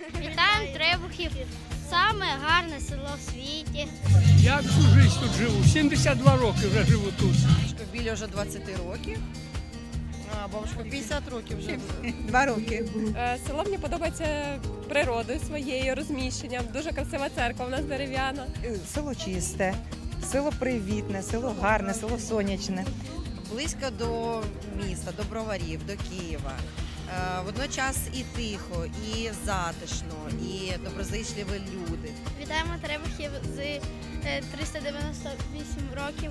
Вітаємо Требухів. Саме гарне село в світі. Я всю жизнь тут живу, 72 роки вже живу тут. Бабушка біля вже 20 років. А, бабушка 50 років вже. Два роки. Е, Село мені подобається природою своєю, розміщенням. Дуже красива церква у нас дерев'яна. Е, Село чисте, село привітне, село гарне, село сонячне. Близько до міста, до броварів, до Києва. Е, Водночас і тихо, і затишно, і доброзичливі люди. Вітаємо Требухів з е, 398 років.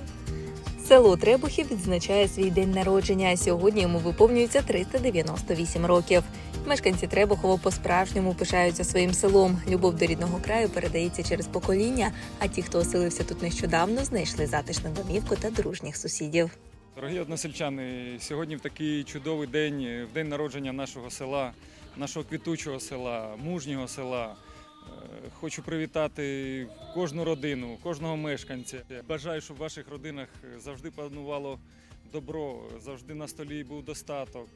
Село Требухів відзначає свій день народження. Сьогодні йому виповнюється 398 років. Мешканці Требухова по-справжньому пишаються своїм селом. Любов до рідного краю передається через покоління. А ті, хто оселився тут нещодавно, знайшли затишну домівку та дружніх сусідів. Дорогі односельчани, сьогодні в такий чудовий день, в день народження нашого села, нашого квітучого села, мужнього села. е, Хочу привітати кожну родину, кожного мешканця. Бажаю, щоб в ваших родинах завжди панувало добро, завжди на столі був достаток.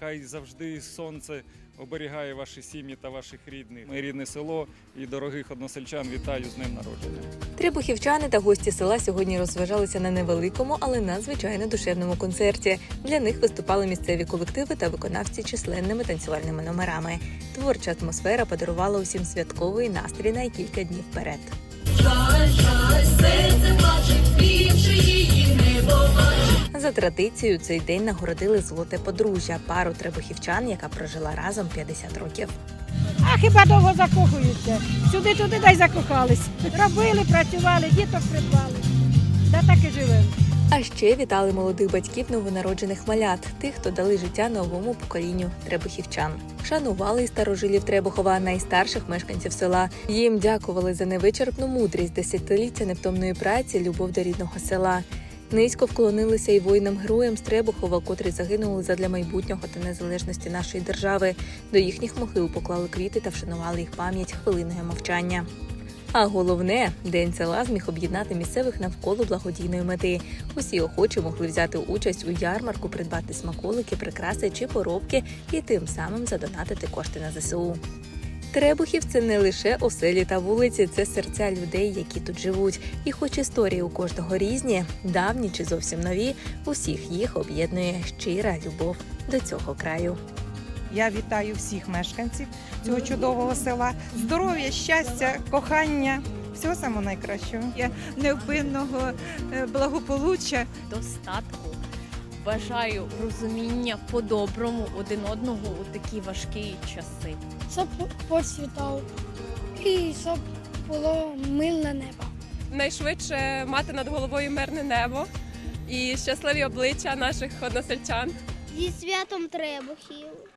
Хай завжди сонце оберігає ваші сім'ї та ваших рідних. Моє рідне село і дорогих односельчан вітаю з днем народження. Требухівчани та гості села сьогодні розважалися на невеликому, але надзвичайно душевному концерті. Для них виступали місцеві колективи та виконавці численними танцювальними номерами. Творча атмосфера подарувала усім святковий настрій на кілька днів вперед. За традицією цей день нагородили золоте подружжя, пару требухівчан, яка прожила разом 50 років. А хіба довго закохуються? Сюди туди дай закохались. Робили, працювали, діток придбали. Та так і живемо. А ще вітали молодих батьків новонароджених малят, тих, хто дали життя новому поколінню требухівчан. Шанували й старожилів Требухова, найстарших мешканців села. Їм дякували за невичерпну мудрість, десятиліття невтомної праці, любов до рідного села. Низько вклонилися й воїнам-героям з Требухова, котрі загинули задля майбутнього та незалежності нашої держави. До їхніх могил поклали квіти та вшанували їх пам'ять хвилиною мовчання. А головне, день села зміг об'єднати місцевих навколо благодійної мети. Усі охочі могли взяти участь у ярмарку, придбати смаколики, прикраси чи поробки і тим самим задонатити кошти на ЗСУ. Требухів це не лише оселі та вулиці, це серця людей, які тут живуть. І хоч історії у кожного різні, давні чи зовсім нові, усіх їх об'єднує щира любов до цього краю. Я вітаю всіх мешканців цього чудового села. Здоров'я, щастя, кохання. Всього самого найкращого. Я Невпинного е, благополуччя. достатку. Бажаю розуміння по-доброму один одного у такі важкі часи. Щоб процвітав і щоб було мильне небо. Найшвидше мати над головою мирне небо і щасливі обличчя наших односельчан. Зі святом Требухів.